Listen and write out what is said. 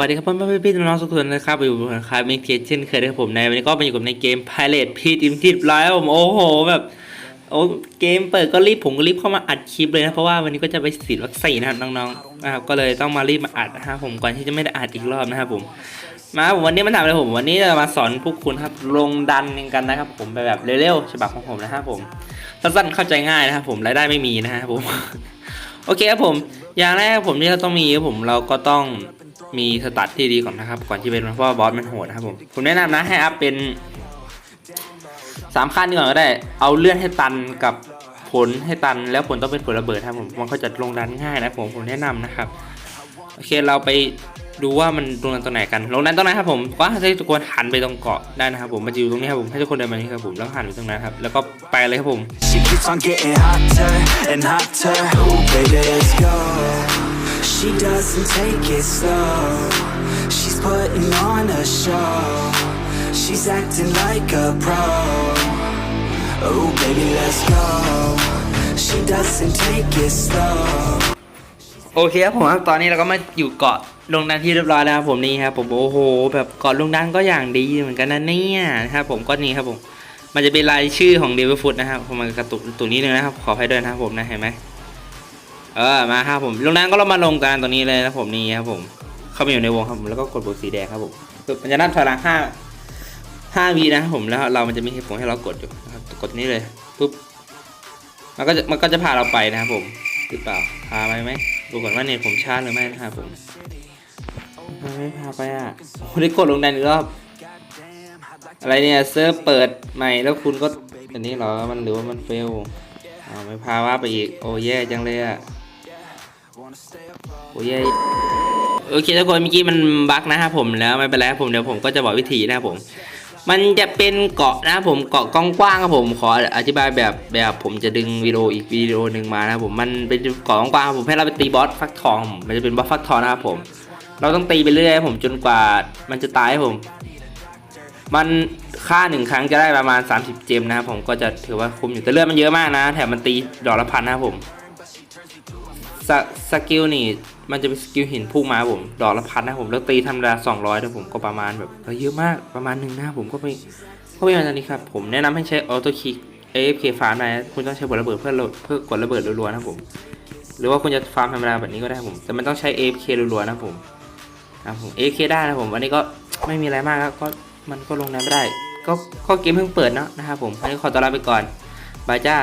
วัสดีครับพ่อแม่พี่ๆน้องๆทุกคนนะครับอยู่บนคาเมกเทเช่นเคยนะครับผมในวันนี้ก็มาอยู่กับในเกม Pirate พีทีมที่ร้อยผมโอ้โหแบบโอ้เกมเปิดก็รีบผมก็รีบเข้ามาอัดคลิปเลยนะเพราะว่าวันนี้ก็จะไปฉีดวัคซีนนะครับน้องๆนะครับก็เลยต้องมารีบมาอัดนะครับผมก่อนที่จะไม่ได้อัดอีกรอบนะครับผมมาผมวันนี้มาทำอะไรผมวันนี้จะมาสอนพวกคุณครับลงดันกันนะครับผมไปแบบเร็วๆฉบับของผมนะครับผมสั้นๆเข้าใจง่ายนะครับผมรายได้ไม่มีนะครับผมโอเคครับผมอย่างแรกผมที่เราต้องมีครับผมเราก็ต้อง มีสตัตที่ดีก่อนนะครับ ก่อนที่เป็นเพราะบอสมันโหดนะครับผมผมแนะนำนะให้อัพเป็นสามขั้นก่อนก็ได้ เอาเลื่อนให้ตันกับผลให้ตันแล้วผลต้องเป็นผลระเบิดครับผมมันก็จะลงดันง่ายนะผมผมแนะนำนะครับ โอเคเราไปดูว่ามันลงดันตรงไหนกันลงดันตรงไหนครับผมก็ให้ทุกคนหันไปตรงเกาะได้นะครับผมมันจะอยู่ตรงนี้ครับผมให้ทุกคนเดินมานี่ครับผมแล้วหันไปตรงนั้นครับแล้วก็ไปเลยครับผม She doesn't take it slow. She's putting on a show. She's acting like a pro. Oh, baby, let's go. She doesn't take it slow. โอเคครับผมครับตอนนี้เราก็มาอยู่เกาะลงดันที่เรียบร้อยแล้วครับผมนี่ครับผมโอ้โห แบบเกาะลงดันก็อย่างดีเหมือนกันนะเนี่ยนะครับผมก็นี่ครับผมมันจะเป็นรายชื่อของเดวิฟุตนะครับผมมันกระตุกตัวนี้นึงนะครับขอให้ด้วยนะครับผมนะเห็นไหม เออมาครับผมลงดันก็เรามาลงกันตรงนี้เลยนะผมนี่ครับผม เข้าไปอยู่ในวงครับผมแล้วก็กดปุ่มสีแดงครับผมมันจะนับถอยหลังห้าห้าวีนะครับผมแล้วเรามันจะมีเหตุผลให้เรากดอยู่นะครับกดนี้เลยปุ๊บมันก็จะมันก็จะพาเราไปนะครับผมหรือเปล่าพาไปไหมดูก่อนว่าเน็ตผมชาร์จหรือไม่นะครับผมไม่พาไปอะโอ้โหได้กดลงดันอีกรอบอะไรเนี่ยเซิร์ฟเปิดใหม่แล้วคุณก็อันนี้เหรอมันหรือว่ามันเฟลอ้าวไม่พาว่าไปอีกโอ้แย่จังเลยอะ โอ้ยโอเคทุกคนเมื่อกี้มันบั๊กนะครับผมแล้วไม่เป็นไรผมเดี๋ยวผมก็จะบอกวิธีนะครับผม มันจะเป็นเกาะนะครับผมเกาะกว้างๆครับผมขออธิบายแบบแบบผมจะดึงวิดีโออีกวิดีโอหนึ่งมานะครับผมมันเป็นเกาะกว้างๆครับผมให้เราไปตีบอสฟักทอง มันจะเป็นบอสฟักทองนะครับผม เราต้องตีไปเรื่อยครับผมจนกว่ามันจะตายครับผม มันค่าหนึ่งครั้งจะได้ประมาณ 30 เจมนะครับผมก็จะถือว่าคุ้มอยู่แต่เลือดมันเยอะมากนะ แถมมันตีดอกละพันนะครับผม สสกิลนี่มันจะเป็นสกิลหินพุ่งมาผม ดอกละพันนะผมแล้วตีธรรมดา200นะผมก็ประมาณแบบเยอะมากประมาณหนึ่งนะผมก็ไม่ก็ไม่มาตอนนี้ครับผมแนะนำให้ใช้ออโต้คิก AFK ฟาร์มนะคุณต้องใช้บทระเบิดเพื่อเพื่อกดระเบิดรัวๆนะผม หรือว่าคุณจะฟาร์มธรรมดาแบบนี้ก็ได้ผม แต่มันต้องใช้ AFK รัวๆนะผมนะครับผม AFK ได้นะผมวันนี้ก็ไม่มีอะไรมากครับก็มันก็ลงน้ำไม่ได้ ก็ก็เกมเพิ่งเปิดเนาะนะครับผมวันนี้ขอตัวลาไปก่อนบายจ้า